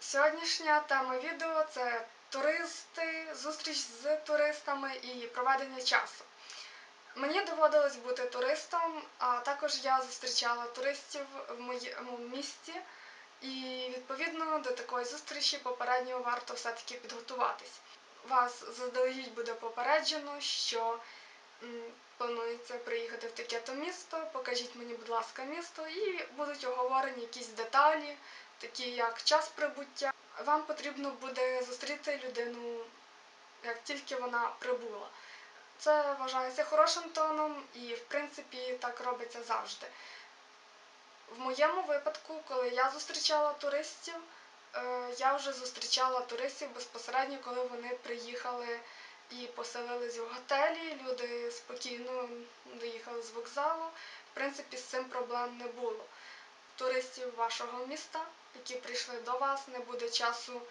Сьогоднішня тема відео це туристи, зустріч з туристами і проведення часу. Мені доводилось бути туристом, а також я зустрічала туристів в моєму місті, і відповідно до такої зустрічі попередньо варто все-таки підготуватись. Вас заздалегідь буде попереджено, що планується приїхати в таке-то місто, покажіть мені, будь ласка, місто, і будуть оговорені якісь деталі, такі як час прибуття. Вам потрібно буде зустріти людину, як тільки вона прибула. Це вважається хорошим тоном і, в принципі, так робиться завжди. В моєму випадку, коли я зустрічала туристів, е, я вже зустрічала туристів безпосередньо, коли вони приїхали і поселились в готелі. Люди доїхали з вокзалу. В принципі, з цим проблем не було. Туристів вашого міста, які прийшли до вас, не буде часу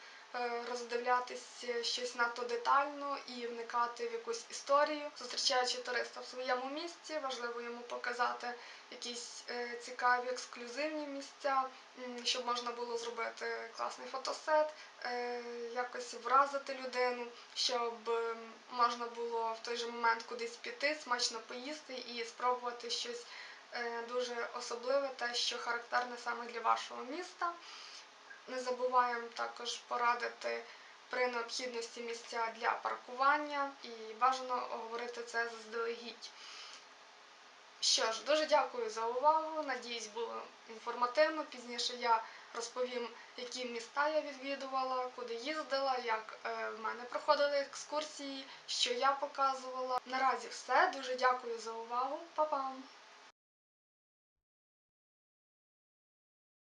роздивлятись щось надто детально і вникати в якусь історію. Зустрічаючи туриста в своєму місті, важливо йому показати якісь е, цікаві ексклюзивні місця, щоб можна було зробити класний фотосет, е, якось вразити людину, щоб можна було в той же момент кудись піти, смачно поїсти і спробувати щось е, дуже особливе, те, що характерне саме для вашого міста. Не забуваємо також порадити при необхідності місця для паркування і бажано оговорити це заздалегідь. Що ж, дуже дякую за увагу. Надіюсь, було інформативно. Пізніше я розповім, які міста я відвідувала, куди їздила, як е, в мене проходили екскурсії, що я показувала. Наразі все. Дуже дякую за увагу. Па-пам!